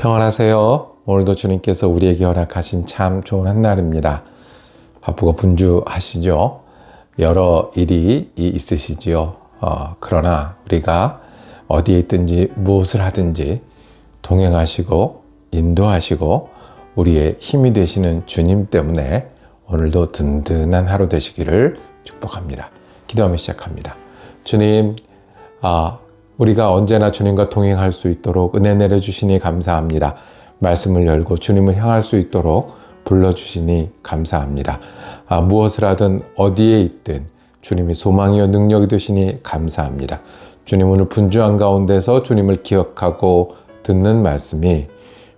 평안하세요. 오늘도 주님께서 우리에게 허락하신 참 좋은 한날입니다. 바쁘고 분주하시죠? 여러 일이 있으시지요. 어, 그러나 우리가 어디에 있든지 무엇을 하든지 동행하시고 인도하시고 우리의 힘이 되시는 주님 때문에 오늘도 든든한 하루 되시기를 축복합니다. 기도하며 시작합니다. 주님, 아, 우리가 언제나 주님과 동행할 수 있도록 은혜 내려주시니 감사합니다. 말씀을 열고 주님을 향할 수 있도록 불러주시니 감사합니다. 아, 무엇을 하든 어디에 있든 주님이 소망이요 능력이 되시니 감사합니다. 주님 오늘 분주한 가운데서 주님을 기억하고 듣는 말씀이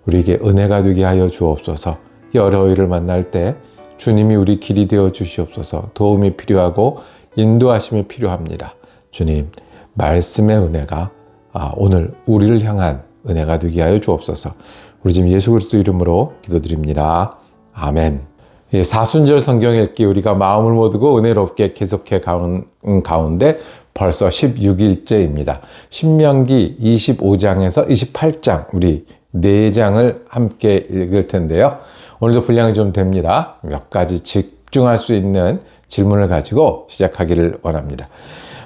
우리에게 은혜가 되게 하여 주옵소서. 여러 일을 만날 때 주님이 우리 길이 되어 주시옵소서. 도움이 필요하고 인도하심이 필요합니다. 주님, 말씀의 은혜가 아, 오늘 우리를 향한 은혜가 되게 하여 주옵소서. 우리 지금 예수 그리스도 이름으로 기도드립니다. 아멘. 예, 사순절 성경 읽기 우리가 마음을 모두고 은혜롭게 계속해 가는 가운데 벌써 16일째입니다. 신명기 25장에서 28장 우리 4장을 함께 읽을 텐데요. 오늘도 분량이 좀 됩니다. 몇 가지 집중할 수 있는 질문을 가지고 시작하기를 원합니다.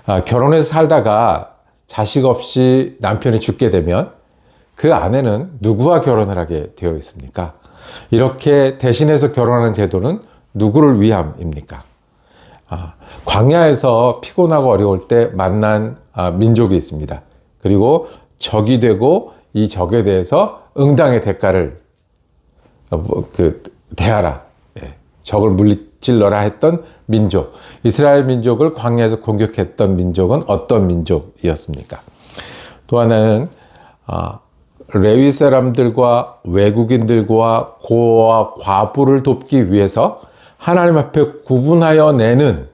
아, 결혼해서 살다가 자식 없이 남편이 죽게 되면 그 아내는 누구와 결혼을 하게 되어 있습니까? 이렇게 대신해서 결혼하는 제도는 누구를 위함입니까? 아, 광야에서 피곤하고 어려울 때 만난 아, 민족이 있습니다. 그리고 적이 되고 이 적에 대해서 응당의 대가를 어, 뭐, 그 대하라. 예, 적을 물리 찔러라 했던 민족. 이스라엘 민족을 광야에서 공격했던 민족은 어떤 민족이었습니까? 또 하나는 아, 레위 사람들과 외국인들과 고와 과부를 돕기 위해서 하나님 앞에 구분하여 내는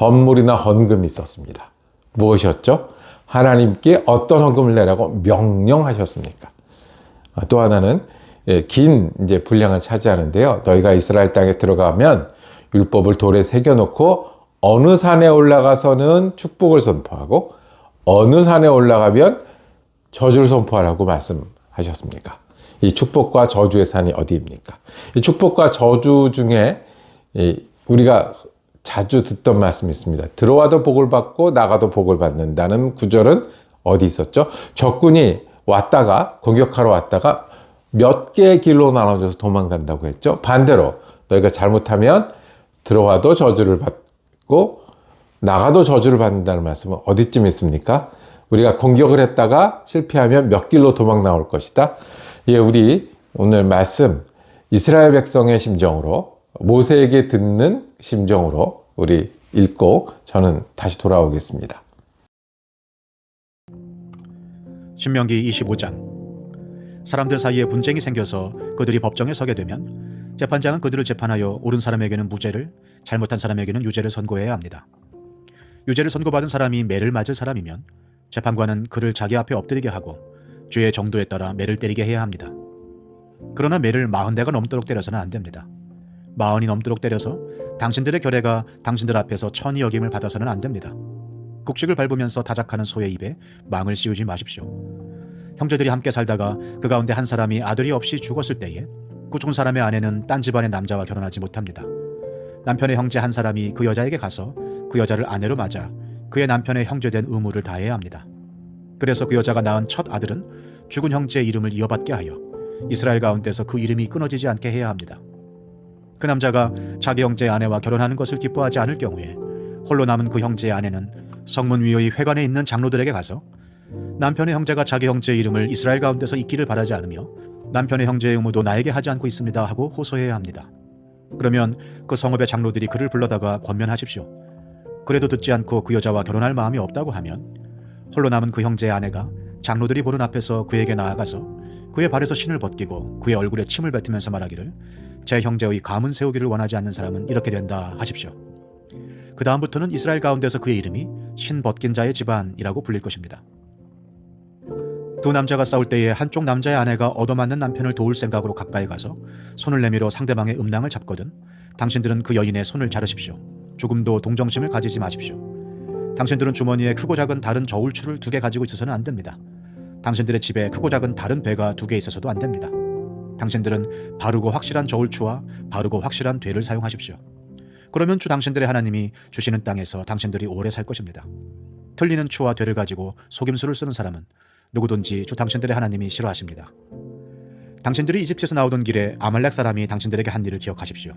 헌물이나 헌금이 있었습니다. 무엇이었죠? 하나님께 어떤 헌금을 내라고 명령하셨습니까? 아, 또 하나는 예, 긴 이제 분량을 차지하는데요. 너희가 이스라엘 땅에 들어가면 율법을 돌에 새겨 놓고 어느 산에 올라가서는 축복을 선포하고 어느 산에 올라가면 저주를 선포하라고 말씀하셨습니까? 이 축복과 저주의 산이 어디입니까? 이 축복과 저주 중에 우리가 자주 듣던 말씀이 있습니다. 들어와도 복을 받고 나가도 복을 받는다는 구절은 어디 있었죠? 적군이 왔다가 공격하러 왔다가 몇 개의 길로 나눠져서 도망간다고 했죠. 반대로 너희가 잘못하면 들어와도 저주를 받고 나가도 저주를 받는다는 말씀은 어디쯤 있습니까? 우리가 공격을 했다가 실패하면 몇 길로 도망 나올 것이다. 예, 우리 오늘 말씀 이스라엘 백성의 심정으로 모세에게 듣는 심정으로 우리 읽고 저는 다시 돌아오겠습니다. 신명기 25장 사람들 사이에 분쟁이 생겨서 그들이 법정에 서게 되면 재판장은 그들을 재판하여 옳은 사람에게는 무죄를 잘못한 사람에게는 유죄를 선고해야 합니다. 유죄를 선고받은 사람이 매를 맞을 사람이면 재판관은 그를 자기 앞에 엎드리게 하고 죄의 정도에 따라 매를 때리게 해야 합니다. 그러나 매를 마흔 대가 넘도록 때려서는 안 됩니다. 마흔이 넘도록 때려서 당신들의 결례가 당신들 앞에서 천이 여김을 받아서는 안 됩니다. 곡식을 밟으면서 타작하는 소의 입에 망을 씌우지 마십시오. 형제들이 함께 살다가 그 가운데 한 사람이 아들이 없이 죽었을 때에 그 죽은 사람의 아내는 딴 집안의 남자와 결혼하지 못합니다. 남편의 형제 한 사람이 그 여자에게 가서 그 여자를 아내로 맞아 그의 남편의 형제된 의무를 다해야 합니다. 그래서 그 여자가 낳은 첫 아들은 죽은 형제의 이름을 이어받게 하여 이스라엘 가운데서 그 이름이 끊어지지 않게 해야 합니다. 그 남자가 자기 형제의 아내와 결혼하는 것을 기뻐하지 않을 경우에 홀로 남은 그 형제의 아내는 성문 위의 회관에 있는 장로들에게 가서 남편의 형제가 자기 형제의 이름을 이스라엘 가운데서 잊기를 바라지 않으며 남편의 형제의 의무도 나에게 하지 않고 있습니다 하고 호소해야 합니다. 그러면 그 성읍의 장로들이 그를 불러다가 권면하십시오. 그래도 듣지 않고 그 여자와 결혼할 마음이 없다고 하면 홀로 남은 그 형제의 아내가 장로들이 보는 앞에서 그에게 나아가서 그의 발에서 신을 벗기고 그의 얼굴에 침을 뱉으면서 말하기를 제 형제의 가문 세우기를 원하지 않는 사람은 이렇게 된다 하십시오. 그 다음부터는 이스라엘 가운데서 그의 이름이 신 벗긴 자의 집안이라고 불릴 것입니다. 두 남자가 싸울 때에 한쪽 남자의 아내가 얻어맞는 남편을 도울 생각으로 가까이 가서 손을 내밀어 상대방의 음낭을 잡거든 당신들은 그 여인의 손을 자르십시오. 조금도 동정심을 가지지 마십시오. 당신들은 주머니에 크고 작은 다른 저울추를 두 개 가지고 있어서는 안 됩니다. 당신들의 집에 크고 작은 다른 배가 두 개 있어서도 안 됩니다. 당신들은 바르고 확실한 저울추와 바르고 확실한 되를 사용하십시오. 그러면 주 당신들의 하나님이 주시는 땅에서 당신들이 오래 살 것입니다. 틀리는 추와 되를 가지고 속임수를 쓰는 사람은 누구든지 주 당신들의 하나님이 싫어하십니다. 당신들이 이집트에서 나오던 길에 아말렉 사람이 당신들에게 한 일을 기억하십시오.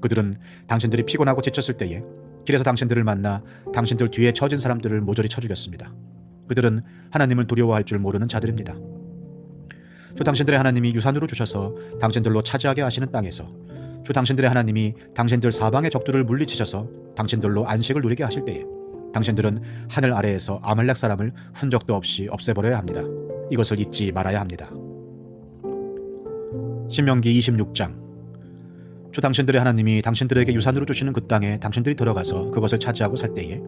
그들은 당신들이 피곤하고 지쳤을 때에 길에서 당신들을 만나 당신들 뒤에 처진 사람들을 모조리 쳐 죽였습니다. 그들은 하나님을 두려워할 줄 모르는 자들입니다. 주 당신들의 하나님이 유산으로 주셔서 당신들로 차지하게 하시는 땅에서 주 당신들의 하나님이 당신들 사방의 적들을 물리치셔서 당신들로 안식을 누리게 하실 때에 당신들은 하늘 아래에서 아말렉 사람을 흔적도 없이 없애버려야 합니다. 이것을 잊지 말아야 합니다. 신명기 26장 주 당신들의 하나님이 당신들에게 유산으로 주시는 그 땅에 당신들이 들어가서 그것을 차지하고 살 때에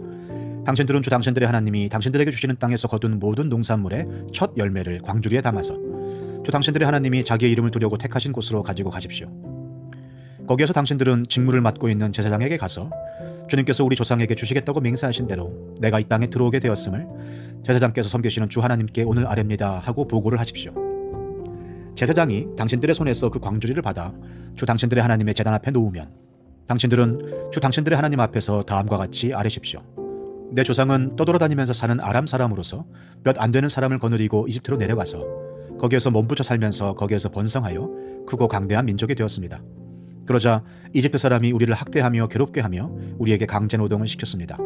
당신들은 주 당신들의 하나님이 당신들에게 주시는 땅에서 거둔 모든 농산물의 첫 열매를 광주리에 담아서 주 당신들의 하나님이 자기의 이름을 두려고 택하신 곳으로 가지고 가십시오. 거기에서 당신들은 직무를 맡고 있는 제사장에게 가서 주님께서 우리 조상에게 주시겠다고 맹세하신 대로 내가 이 땅에 들어오게 되었음을 제사장께서 섬기시는 주 하나님께 오늘 아뢰입니다 하고 보고를 하십시오. 제사장이 당신들의 손에서 그 광주리를 받아 주 당신들의 하나님의 제단 앞에 놓으면 당신들은 주 당신들의 하나님 앞에서 다음과 같이 아뢰십시오. 내 조상은 떠돌아다니면서 사는 아람 사람으로서 몇 안 되는 사람을 거느리고 이집트로 내려가서 거기에서 몸부쳐 살면서 거기에서 번성하여 크고 강대한 민족이 되었습니다. 그러자 이집트 사람이 우리를 학대하며 괴롭게 하며 우리에게 강제 노동을 시켰습니다.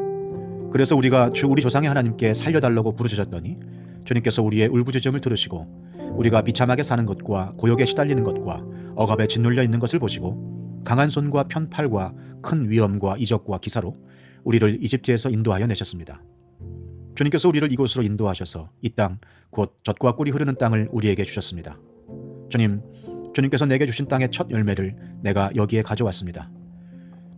그래서 우리가 주 우리 조상의 하나님께 살려달라고 부르짖었더니 주님께서 우리의 울부짖음을 들으시고 우리가 비참하게 사는 것과 고역에 시달리는 것과 억압에 짓눌려 있는 것을 보시고 강한 손과 편팔과 큰 위험과 이적과 기사로 우리를 이집트에서 인도하여 내셨습니다. 주님께서 우리를 이곳으로 인도하셔서 이 땅 곧 젖과 꿀이 흐르는 땅을 우리에게 주셨습니다. 주님, 주님께서 내게 주신 땅의 첫 열매를 내가 여기에 가져왔습니다.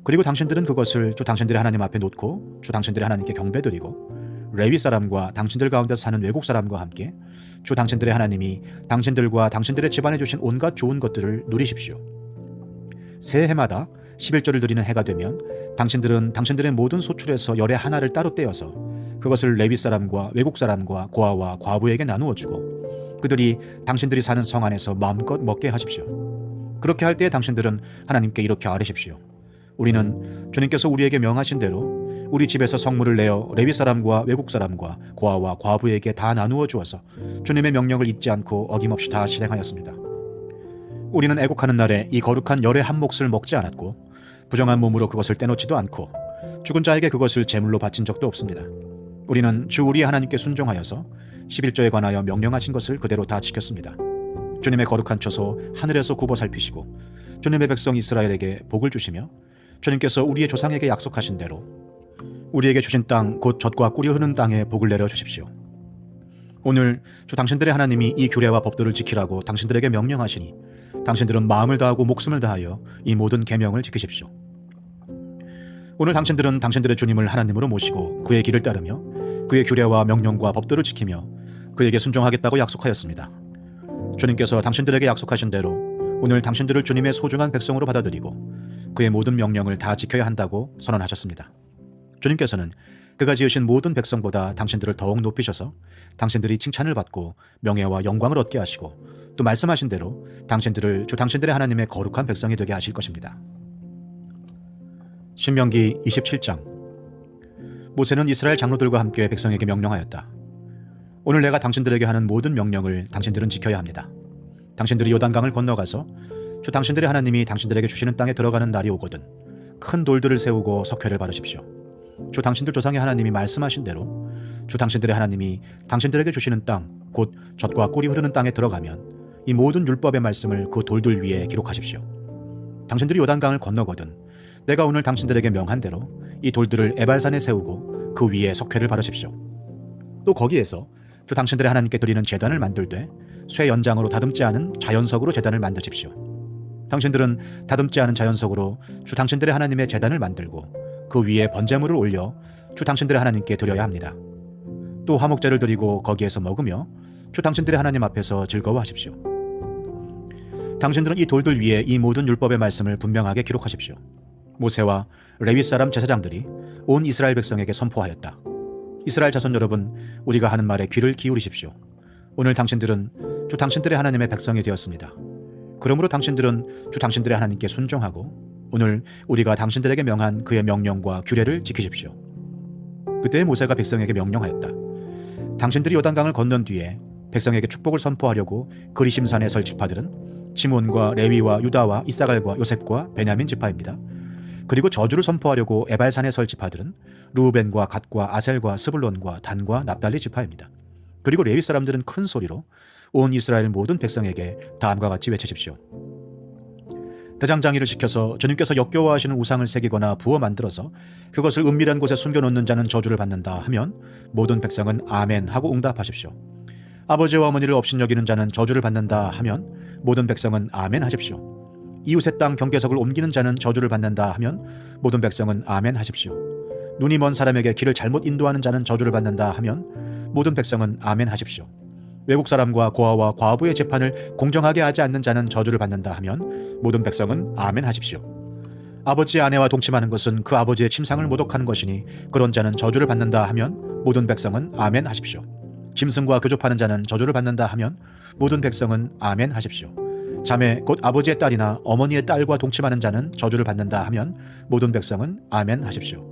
그리고 당신들은 그것을 주 당신들의 하나님 앞에 놓고 주 당신들의 하나님께 경배드리고 레위 사람과 당신들 가운데서 사는 외국 사람과 함께 주 당신들의 하나님이 당신들과 당신들의 집안에 주신 온갖 좋은 것들을 누리십시오. 새해마다 11절을 드리는 해가 되면 당신들은 당신들의 모든 소출에서 열의 하나를 따로 떼어서 그것을 레위 사람과 외국 사람과 고아와 과부에게 나누어 주고 그들이 당신들이 사는 성 안에서 마음껏 먹게 하십시오. 그렇게 할때 당신들은 하나님께 이렇게 아뢰십시오. 우리는 주님께서 우리에게 명하신 대로 우리 집에서 성물을 내어 레위 사람과 외국 사람과 고아와 과부에게 다 나누어 주어서 주님의 명령을 잊지 않고 어김없이 다 실행하였습니다. 우리는 애국하는 날에 이 거룩한 열의 한 몫을 먹지 않았고 부정한 몸으로 그것을 떼놓지도 않고 죽은 자에게 그것을 제물로 바친 적도 없습니다. 우리는 주 우리 하나님께 순종하여서 11조에 관하여 명령하신 것을 그대로 다 지켰습니다. 주님의 거룩한 처소 하늘에서 굽어 살피시고 주님의 백성 이스라엘에게 복을 주시며 주님께서 우리의 조상에게 약속하신 대로 우리에게 주신 땅 곧 젖과 꿀이 흐르는 땅에 복을 내려 주십시오. 오늘 주 당신들의 하나님이 이 규례와 법도를 지키라고 당신들에게 명령하시니 당신들은 마음을 다하고 목숨을 다하여 이 모든 계명을 지키십시오. 오늘 당신들은 당신들의 주님을 하나님으로 모시고 그의 길을 따르며 그의 규례와 명령과 법도를 지키며 그에게 순종하겠다고 약속하였습니다. 주님께서 당신들에게 약속하신 대로 오늘 당신들을 주님의 소중한 백성으로 받아들이고 그의 모든 명령을 다 지켜야 한다고 선언하셨습니다. 주님께서는 그가 지으신 모든 백성보다 당신들을 더욱 높이셔서 당신들이 칭찬을 받고 명예와 영광을 얻게 하시고 또 말씀하신 대로 당신들을 주 당신들의 하나님의 거룩한 백성이 되게 하실 것입니다. 신명기 27장 모세는 이스라엘 장로들과 함께 백성에게 명령하였다. 오늘 내가 당신들에게 하는 모든 명령을 당신들은 지켜야 합니다. 당신들이 요단강을 건너가서 주 당신들의 하나님이 당신들에게 주시는 땅에 들어가는 날이 오거든 큰 돌들을 세우고 석회를 바르십시오. 주 당신들 조상의 하나님이 말씀하신 대로 주 당신들의 하나님이 당신들에게 주시는 땅 곧 젖과 꿀이 흐르는 땅에 들어가면 이 모든 율법의 말씀을 그 돌들 위에 기록하십시오. 당신들이 요단강을 건너거든 내가 오늘 당신들에게 명한 대로 이 돌들을 에발산에 세우고 그 위에 석회를 바르십시오. 또 거기에서 주 당신들의 하나님께 드리는 제단을 만들되 쇠 연장으로 다듬지 않은 자연석으로 제단을 만드십시오. 당신들은 다듬지 않은 자연석으로 주 당신들의 하나님의 제단을 만들고 그 위에 번제물을 올려 주 당신들의 하나님께 드려야 합니다. 또 화목제를 드리고 거기에서 먹으며 주 당신들의 하나님 앞에서 즐거워하십시오. 당신들은 이 돌들 위에 이 모든 율법의 말씀을 분명하게 기록하십시오. 모세와 레위 사람 제사장들이 온 이스라엘 백성에게 선포하였다. 이스라엘 자손 여러분, 우리가 하는 말에 귀를 기울이십시오. 오늘 당신들은 주 당신들의 하나님의 백성이 되었습니다. 그러므로 당신들은 주 당신들의 하나님께 순종하고 오늘 우리가 당신들에게 명한 그의 명령과 규례를 지키십시오. 그때 모세가 백성에게 명령하였다. 당신들이 요단강을 건넌 뒤에 백성에게 축복을 선포하려고 그리심산에 설 지파들은 시몬과 레위와 유다와 이사갈과 요셉과 베냐민 지파입니다. 그리고 저주를 선포하려고 에발산에 설 지파들은 루벤과 갓과 아셀과 스불론과 단과 납달리 지파입니다. 그리고 레위 사람들은 큰 소리로 온 이스라엘 모든 백성에게 다음과 같이 외치십시오. 대장장이를 시켜서 주님께서 역겨워하시는 우상을 새기거나 부어 만들어서 그것을 은밀한 곳에 숨겨놓는 자는 저주를 받는다 하면 모든 백성은 아멘 하고 응답하십시오. 아버지와 어머니를 업신여기는 자는 저주를 받는다 하면 모든 백성은 아멘 하십시오. 이웃의 땅 경계석을 옮기는 자는 저주를 받는다 하면 모든 백성은 아멘 하십시오. 눈이 먼 사람에게 길을 잘못 인도하는 자는 저주를 받는다 하면 모든 백성은 아멘 하십시오. 외국 사람과 고아와 과부의 재판을 공정하게 하지 않는 자는 저주를 받는다 하면 모든 백성은 아멘 하십시오. 아버지의 아내와 동침하는 것은 그 아버지의 침상을 모독하는 것이니 그런 자는 저주를 받는다 하면 모든 백성은 아멘 하십시오. 짐승과 교접하는 자는 저주를 받는다 하면 모든 백성은 아멘 하십시오. 자매 곧 아버지의 딸이나 어머니의 딸과 동침하는 자는 저주를 받는다 하면 모든 백성은 아멘 하십시오.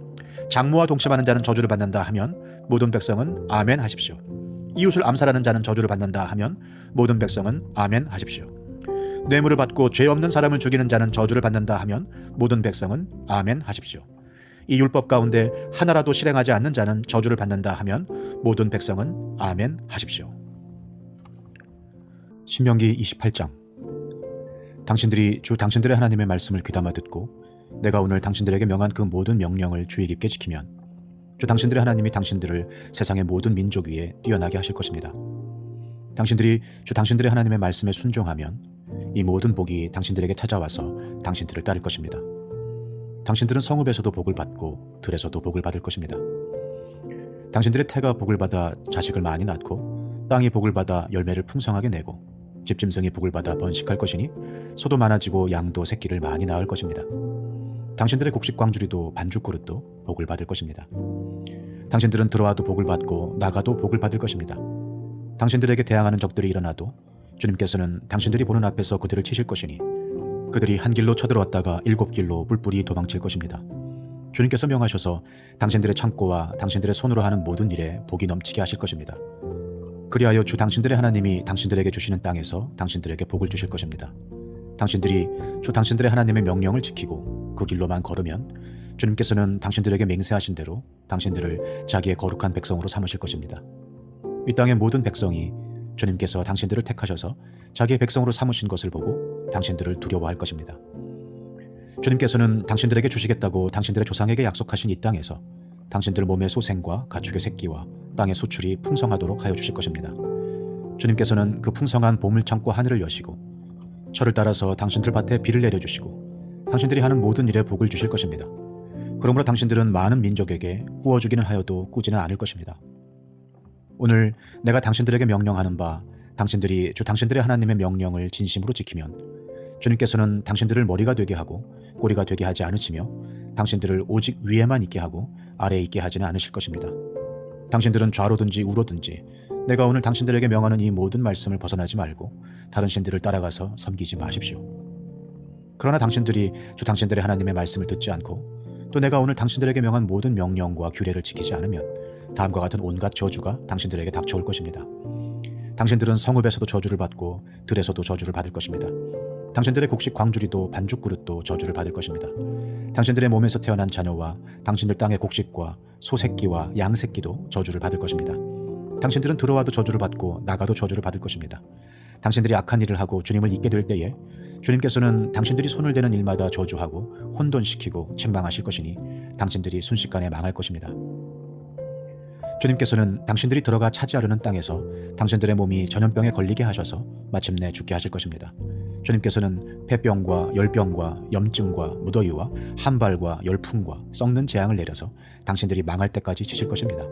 장모와 동침하는 자는 저주를 받는다 하면 모든 백성은 아멘 하십시오. 이웃을 암살하는 자는 저주를 받는다 하면 모든 백성은 아멘 하십시오. 뇌물을 받고 죄 없는 사람을 죽이는 자는 저주를 받는다 하면 모든 백성은 아멘 하십시오. 이 율법 가운데 하나라도 실행하지 않는 자는 저주를 받는다 하면 모든 백성은 아멘 하십시오. 신명기 28장 당신들이 주 당신들의 하나님의 말씀을 귀담아 듣고 내가 오늘 당신들에게 명한 그 모든 명령을 주의 깊게 지키면 주 당신들의 하나님이 당신들을 세상의 모든 민족 위에 뛰어나게 하실 것입니다. 당신들이 주 당신들의 하나님의 말씀에 순종하면 이 모든 복이 당신들에게 찾아와서 당신들을 따를 것입니다. 당신들은 성읍에서도 복을 받고 들에서도 복을 받을 것입니다. 당신들의 태가 복을 받아 자식을 많이 낳고 땅이 복을 받아 열매를 풍성하게 내고 집짐승이 복을 받아 번식할 것이니 소도 많아지고 양도 새끼를 많이 낳을 것입니다. 당신들의 곡식 광주리도 반죽 그릇도 복을 받을 것입니다. 당신들은 들어와도 복을 받고 나가도 복을 받을 것입니다. 당신들에게 대항하는 적들이 일어나도 주님께서는 당신들이 보는 앞에서 그들을 치실 것이니 그들이 한 길로 쳐들어왔다가 일곱 길로 뿔뿔이 도망칠 것입니다. 주님께서 명하셔서 당신들의 창고와 당신들의 손으로 하는 모든 일에 복이 넘치게 하실 것입니다. 그리하여 주 당신들의 하나님이 당신들에게 주시는 땅에서 당신들에게 복을 주실 것입니다. 당신들이 주 당신들의 하나님의 명령을 지키고 그 길로만 걸으면 주님께서는 당신들에게 맹세하신 대로 당신들을 자기의 거룩한 백성으로 삼으실 것입니다. 이 땅의 모든 백성이 주님께서 당신들을 택하셔서 자기의 백성으로 삼으신 것을 보고 당신들을 두려워할 것입니다. 주님께서는 당신들에게 주시겠다고 당신들의 조상에게 약속하신 이 땅에서 당신들 몸의 소생과 가축의 새끼와 땅의 소출이 풍성하도록 하여 주실 것입니다. 주님께서는 그 풍성한 보물 창고 하늘을 여시고 철을 따라서 당신들 밭에 비를 내려주시고 당신들이 하는 모든 일에 복을 주실 것입니다. 그러므로 당신들은 많은 민족에게 구워주기는 하여도 꾸지는 않을 것입니다. 오늘 내가 당신들에게 명령하는 바 당신들이 주 당신들의 하나님의 명령을 진심으로 지키면 주님께서는 당신들을 머리가 되게 하고 꼬리가 되게 하지 않으시며 당신들을 오직 위에만 있게 하고 아래에 있게 하지는 않으실 것입니다. 당신들은 좌로든지 우로든지 내가 오늘 당신들에게 명하는 이 모든 말씀을 벗어나지 말고 다른 신들을 따라가서 섬기지 마십시오. 그러나 당신들이 주 당신들의 하나님의 말씀을 듣지 않고 또 내가 오늘 당신들에게 명한 모든 명령과 규례를 지키지 않으면 다음과 같은 온갖 저주가 당신들에게 닥쳐올 것입니다. 당신들은 성읍에서도 저주를 받고 들에서도 저주를 받을 것입니다. 당신들의 곡식 광주리도 반죽 그릇도 저주를 받을 것입니다. 당신들의 몸에서 태어난 자녀와 당신들 땅의 곡식과 소 새끼와 양 새끼도 저주를 받을 것입니다. 당신들은 들어와도 저주를 받고 나가도 저주를 받을 것입니다. 당신들이 악한 일을 하고 주님을 잊게 될 때에 주님께서는 당신들이 손을 대는 일마다 저주하고 혼돈시키고 책망하실 것이니 당신들이 순식간에 망할 것입니다. 주님께서는 당신들이 들어가 차지하려는 땅에서 당신들의 몸이 전염병에 걸리게 하셔서 마침내 죽게 하실 것입니다. 주님께서는 폐병과 열병과 염증과 무더위와 한발과 열풍과 썩는 재앙을 내려서 당신들이 망할 때까지 치실 것입니다.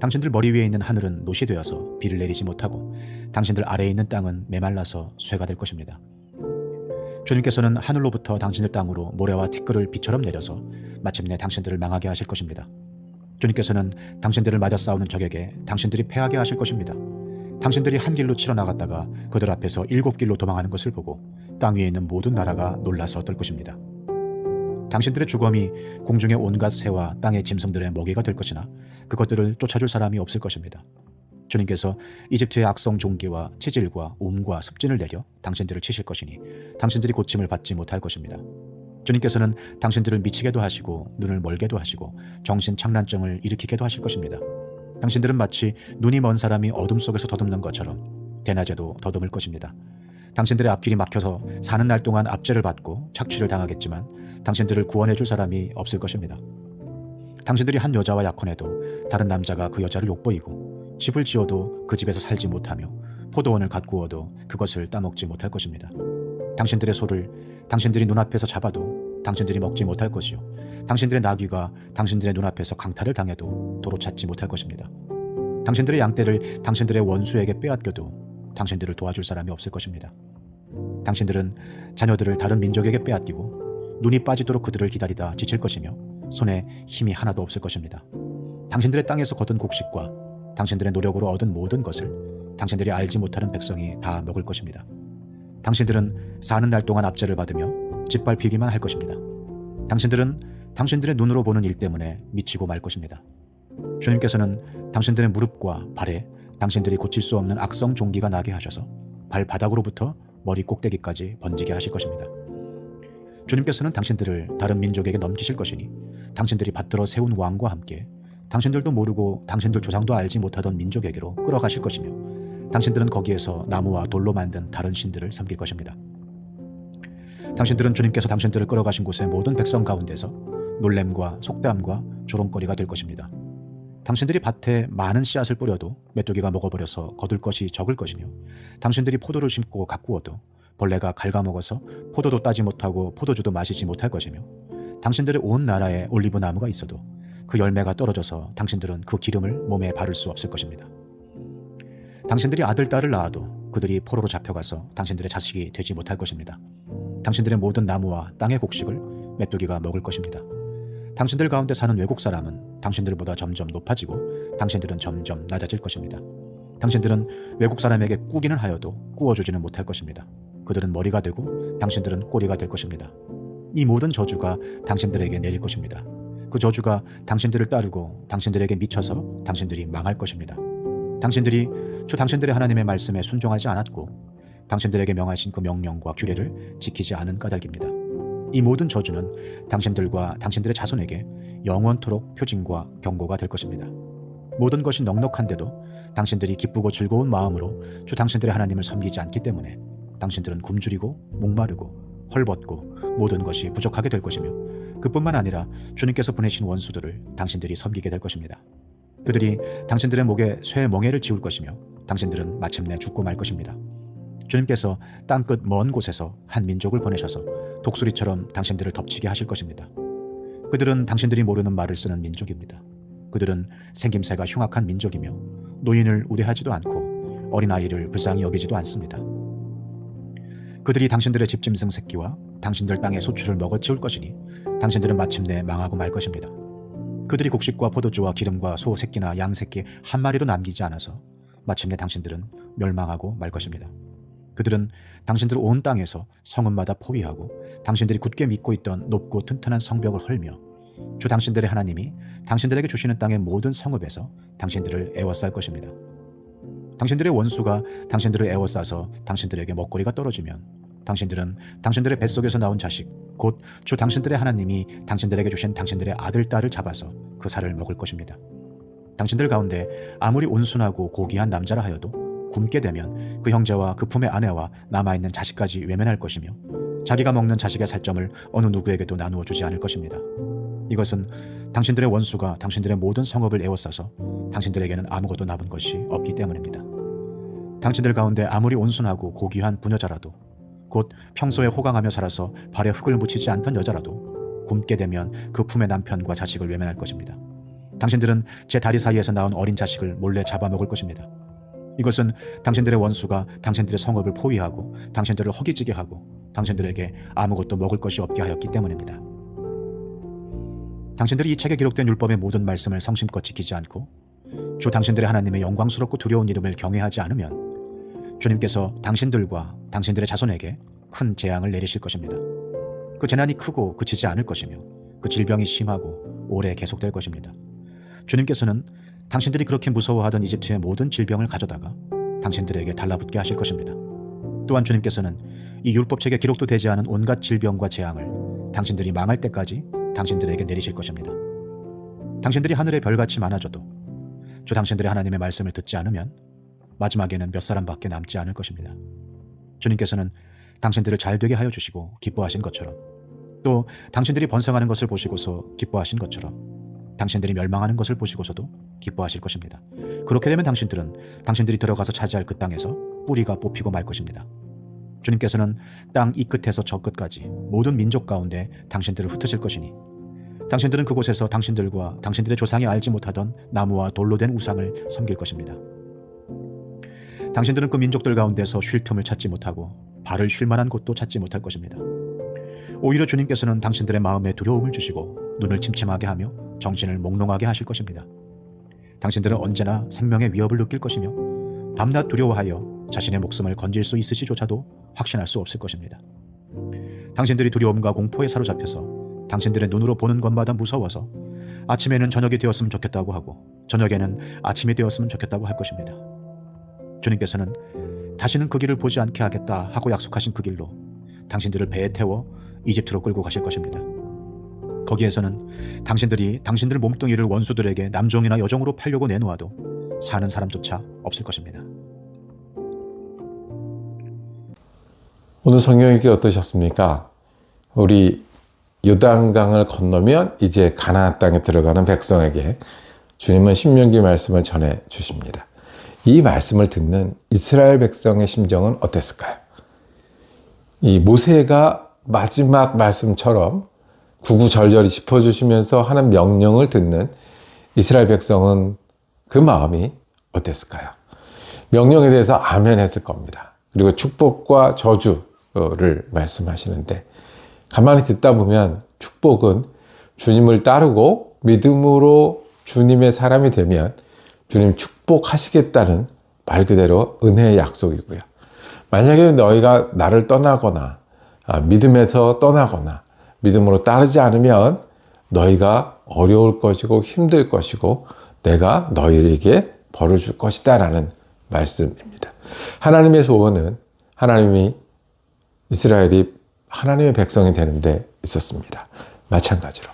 당신들 머리 위에 있는 하늘은 노시 되어서 비를 내리지 못하고 당신들 아래에 있는 땅은 메말라서 쇠가 될 것입니다. 주님께서는 하늘로부터 당신들 땅으로 모래와 티끌을 비처럼 내려서 마침내 당신들을 망하게 하실 것입니다. 주님께서는 당신들을 맞아 싸우는 적에게 당신들이 패하게 하실 것입니다. 당신들이 한 길로 치러 나갔다가 그들 앞에서 일곱 길로 도망하는 것을 보고 땅 위에 있는 모든 나라가 놀라서 떨 것입니다. 당신들의 주검이 공중의 온갖 새와 땅의 짐승들의 먹이가 될 것이나 그것들을 쫓아줄 사람이 없을 것입니다. 주님께서 이집트의 악성 종기와 치질과 옴과 습진을 내려 당신들을 치실 것이니 당신들이 고침을 받지 못할 것입니다. 주님께서는 당신들을 미치게도 하시고 눈을 멀게도 하시고 정신 착란증을 일으키게도 하실 것입니다. 당신들은 마치 눈이 먼 사람이 어둠 속에서 더듬는 것처럼 대낮에도 더듬을 것입니다. 당신들의 앞길이 막혀서 사는 날 동안 압제를 받고 착취를 당하겠지만 당신들을 구원해 줄 사람이 없을 것입니다. 당신들이 한 여자와 약혼해도 다른 남자가 그 여자를 욕보이고 집을 지어도 그 집에서 살지 못하며 포도원을 가꾸어도 그것을 따먹지 못할 것입니다. 당신들의 소를 당신들이 눈앞에서 잡아도 당신들이 먹지 못할 것이요 당신들의 나귀가 당신들의 눈앞에서 강탈을 당해도 도로 찾지 못할 것입니다. 당신들의 양떼를 당신들의 원수에게 빼앗겨도 당신들을 도와줄 사람이 없을 것입니다. 당신들은 자녀들을 다른 민족에게 빼앗기고 눈이 빠지도록 그들을 기다리다 지칠 것이며 손에 힘이 하나도 없을 것입니다. 당신들의 땅에서 거둔 곡식과 당신들의 노력으로 얻은 모든 것을 당신들이 알지 못하는 백성이 다 먹을 것입니다. 당신들은 사는 날 동안 압제를 받으며 짓밟히기만 할 것입니다. 당신들은 당신들의 눈으로 보는 일 때문에 미치고 말 것입니다. 주님께서는 당신들의 무릎과 발에 당신들이 고칠 수 없는 악성 종기가 나게 하셔서 발바닥으로부터 머리 꼭대기까지 번지게 하실 것입니다. 주님께서는 당신들을 다른 민족에게 넘기실 것이니 당신들이 받들어 세운 왕과 함께 당신들도 모르고 당신들 조상도 알지 못하던 민족에게로 끌어가실 것이며 당신들은 거기에서 나무와 돌로 만든 다른 신들을 섬길 것입니다. 당신들은 주님께서 당신들을 끌어가신 곳의 모든 백성 가운데서 놀램과 속담과 조롱거리가 될 것입니다. 당신들이 밭에 많은 씨앗을 뿌려도 메뚜기가 먹어버려서 거둘 것이 적을 것이며 당신들이 포도를 심고 가꾸어도 벌레가 갉아먹어서 포도도 따지 못하고 포도주도 마시지 못할 것이며 당신들의 온 나라에 올리브 나무가 있어도 그 열매가 떨어져서 당신들은 그 기름을 몸에 바를 수 없을 것입니다. 당신들이 아들, 딸을 낳아도 그들이 포로로 잡혀가서 당신들의 자식이 되지 못할 것입니다. 당신들의 모든 나무와 땅의 곡식을 메뚜기가 먹을 것입니다. 당신들 가운데 사는 외국 사람은 당신들보다 점점 높아지고 당신들은 점점 낮아질 것입니다. 당신들은 외국 사람에게 꾸기는 하여도 꾸어주지는 못할 것입니다. 그들은 머리가 되고 당신들은 꼬리가 될 것입니다. 이 모든 저주가 당신들에게 내릴 것입니다. 그 저주가 당신들을 따르고 당신들에게 미쳐서 당신들이 망할 것입니다. 당신들이 주 당신들의 하나님의 말씀에 순종하지 않았고 당신들에게 명하신 그 명령과 규례를 지키지 않은 까닭입니다. 이 모든 저주는 당신들과 당신들의 자손에게 영원토록 표징과 경고가 될 것입니다. 모든 것이 넉넉한데도 당신들이 기쁘고 즐거운 마음으로 주 당신들의 하나님을 섬기지 않기 때문에 당신들은 굶주리고 목마르고 헐벗고 모든 것이 부족하게 될 것이며 그뿐만 아니라 주님께서 보내신 원수들을 당신들이 섬기게 될 것입니다. 그들이 당신들의 목에 쇠 멍에를 지울 것이며 당신들은 마침내 죽고 말 것입니다. 주님께서 땅끝 먼 곳에서 한 민족을 보내셔서 독수리처럼 당신들을 덮치게 하실 것입니다. 그들은 당신들이 모르는 말을 쓰는 민족입니다. 그들은 생김새가 흉악한 민족이며 노인을 우대하지도 않고 어린아이를 불쌍히 여기지도 않습니다. 그들이 당신들의 집짐승 새끼와 당신들 땅의 소출을 먹어 치울 것이니 당신들은 마침내 망하고 말 것입니다. 그들이 곡식과 포도주와 기름과 소 새끼나 양 새끼 한 마리도 남기지 않아서 마침내 당신들은 멸망하고 말 것입니다. 그들은 당신들 온 땅에서 성읍마다 포위하고 당신들이 굳게 믿고 있던 높고 튼튼한 성벽을 헐며 주 당신들의 하나님이 당신들에게 주시는 땅의 모든 성읍에서 당신들을 애워쌀 것입니다. 당신들의 원수가 당신들을 애워싸서 당신들에게 먹거리가 떨어지면 당신들은 당신들의 뱃속에서 나온 자식 곧 주 당신들의 하나님이 당신들에게 주신 당신들의 아들 딸을 잡아서 그 살을 먹을 것입니다. 당신들 가운데 아무리 온순하고 고귀한 남자라 하여도 굶게 되면 그 형제와 그 품의 아내와 남아있는 자식까지 외면할 것이며 자기가 먹는 자식의 살점을 어느 누구에게도 나누어 주지 않을 것입니다. 이것은 당신들의 원수가 당신들의 모든 성읍을 에워싸서 당신들에게는 아무것도 남은 것이 없기 때문입니다. 당신들 가운데 아무리 온순하고 고귀한 부녀자라도 곧 평소에 호강하며 살아서 발에 흙을 묻히지 않던 여자라도 굶게 되면 그 품의 남편과 자식을 외면할 것입니다. 당신들은 제 다리 사이에서 나온 어린 자식을 몰래 잡아먹을 것입니다. 이것은 당신들의 원수가 당신들의 성읍을 포위하고 당신들을 허기지게 하고 당신들에게 아무것도 먹을 것이 없게 하였기 때문입니다. 당신들이 이 책에 기록된 율법의 모든 말씀을 성심껏 지키지 않고 주 당신들의 하나님의 영광스럽고 두려운 이름을 경외하지 않으면 주님께서 당신들과 당신들의 자손에게 큰 재앙을 내리실 것입니다. 그 재난이 크고 그치지 않을 것이며 그 질병이 심하고 오래 계속될 것입니다. 주님께서는 당신들이 그렇게 무서워하던 이집트의 모든 질병을 가져다가 당신들에게 달라붙게 하실 것입니다. 또한 주님께서는 이 율법책에 기록도 되지 않은 온갖 질병과 재앙을 당신들이 망할 때까지 당신들에게 내리실 것입니다. 당신들이 하늘의 별같이 많아져도 주 당신들의 하나님의 말씀을 듣지 않으면 마지막에는 몇 사람밖에 남지 않을 것입니다. 주님께서는 당신들을 잘 되게 하여 주시고 기뻐하신 것처럼 또 당신들이 번성하는 것을 보시고서 기뻐하신 것처럼 당신들이 멸망하는 것을 보시고서도 기뻐하실 것입니다. 그렇게 되면 당신들은 당신들이 들어가서 차지할 그 땅에서 뿌리가 뽑히고 말 것입니다. 주님께서는 땅 이 끝에서 저 끝까지 모든 민족 가운데 당신들을 흩으실 것이니 당신들은 그곳에서 당신들과 당신들의 조상이 알지 못하던 나무와 돌로 된 우상을 섬길 것입니다. 당신들은 그 민족들 가운데서 쉴 틈을 찾지 못하고 발을 쉴 만한 곳도 찾지 못할 것입니다. 오히려 주님께서는 당신들의 마음에 두려움을 주시고 눈을 침침하게 하며 정신을 몽롱하게 하실 것입니다. 당신들은 언제나 생명의 위협을 느낄 것이며 밤낮 두려워하여 자신의 목숨을 건질 수 있을지조차도 확신할 수 없을 것입니다. 당신들이 두려움과 공포에 사로잡혀서 당신들의 눈으로 보는 것마다 무서워서 아침에는 저녁이 되었으면 좋겠다고 하고 저녁에는 아침이 되었으면 좋겠다고 할 것입니다. 주님께서는 다시는 그 길을 보지 않게 하겠다 하고 약속하신 그 길로 당신들을 배에 태워 이집트로 끌고 가실 것입니다. 거기에서는 당신들이 당신들 몸뚱이를 원수들에게 남종이나 여종으로 팔려고 내놓아도 사는 사람조차 없을 것입니다. 오늘 성경 읽기 어떠셨습니까? 우리 요단강을 건너면 이제 가나안 땅에 들어가는 백성에게 주님은 신명기 말씀을 전해 주십니다. 이 말씀을 듣는 이스라엘 백성의 심정은 어땠을까요? 이 모세가 마지막 말씀처럼 구구절절히 짚어주시면서 하는 명령을 듣는 이스라엘 백성은 그 마음이 어땠을까요? 명령에 대해서 아멘 했을 겁니다. 그리고 축복과 저주를 말씀하시는데 가만히 듣다 보면 축복은 주님을 따르고 믿음으로 주님의 사람이 되면 주님 축복하시겠다는 말 그대로 은혜의 약속이고요. 만약에 너희가 나를 떠나거나 아, 믿음에서 떠나거나 믿음으로 따르지 않으면 너희가 어려울 것이고 힘들 것이고 내가 너희에게 벌을 줄 것이다 라는 말씀입니다. 하나님의 소원은 하나님이 이스라엘이 하나님의 백성이 되는데 있었습니다. 마찬가지로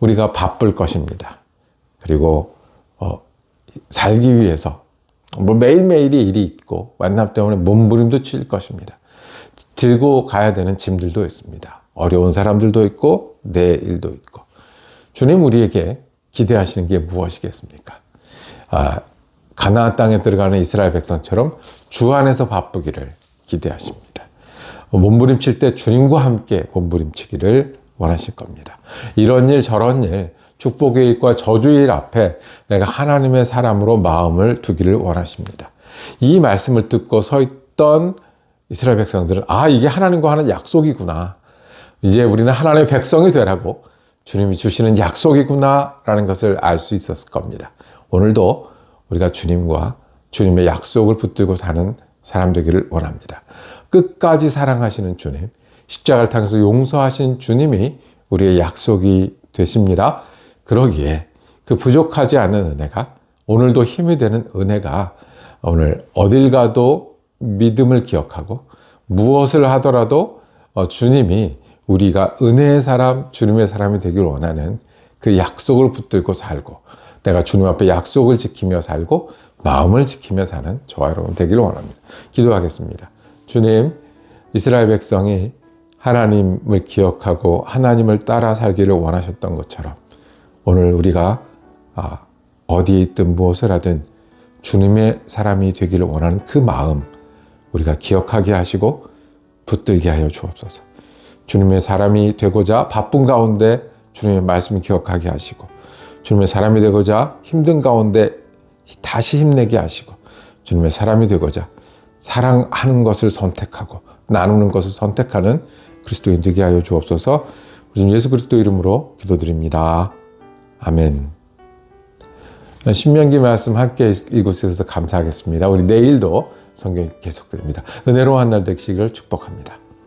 우리가 바쁠 것입니다. 그리고 어, 살기 위해서 뭐 매일매일이 일이 있고 만남 때문에 몸부림도 칠 것입니다. 들고 가야 되는 짐들도 있습니다. 어려운 사람들도 있고 내 일도 있고 주님 우리에게 기대하시는 게 무엇이겠습니까? 아, 가나안 땅에 들어가는 이스라엘 백성처럼 주 안에서 바쁘기를 기대하십니다. 몸부림칠 때 주님과 함께 몸부림치기를 원하실 겁니다. 이런 일 저런 일 축복의 일과 저주의 일 앞에 내가 하나님의 사람으로 마음을 두기를 원하십니다. 이 말씀을 듣고 서 있던 이스라엘 백성들은 아 이게 하나님과 하는 약속이구나. 이제 우리는 하나님의 백성이 되라고 주님이 주시는 약속이구나라는 것을 알 수 있었을 겁니다. 오늘도 우리가 주님과 주님의 약속을 붙들고 사는 사람 되기를 원합니다. 끝까지 사랑하시는 주님, 십자가를 통해서 용서하신 주님이 우리의 약속이 되십니다. 그러기에 그 부족하지 않은 은혜가 오늘도 힘이 되는 은혜가 오늘 어딜 가도 믿음을 기억하고 무엇을 하더라도 어, 주님이 우리가 은혜의 사람, 주님의 사람이 되기를 원하는 그 약속을 붙들고 살고 내가 주님 앞에 약속을 지키며 살고 마음을 지키며 사는 저와 여러분 되기를 원합니다. 기도하겠습니다. 주님, 이스라엘 백성이 하나님을 기억하고 하나님을 따라 살기를 원하셨던 것처럼 오늘 우리가 아, 어디에 있든 무엇을 하든 주님의 사람이 되기를 원하는 그 마음 우리가 기억하게 하시고 붙들게 하여 주옵소서. 주님의 사람이 되고자 바쁜 가운데 주님의 말씀을 기억하게 하시고 주님의 사람이 되고자 힘든 가운데 다시 힘내게 하시고 주님의 사람이 되고자 사랑하는 것을 선택하고 나누는 것을 선택하는 그리스도인 되게 하여 주옵소서. 예수 그리스도 이름으로 기도드립니다. 아멘. 신명기 말씀 함께 읽으셔서 감사하겠습니다. 우리 내일도 성경 계속됩니다. 은혜로운 한날 되시기를 축복합니다.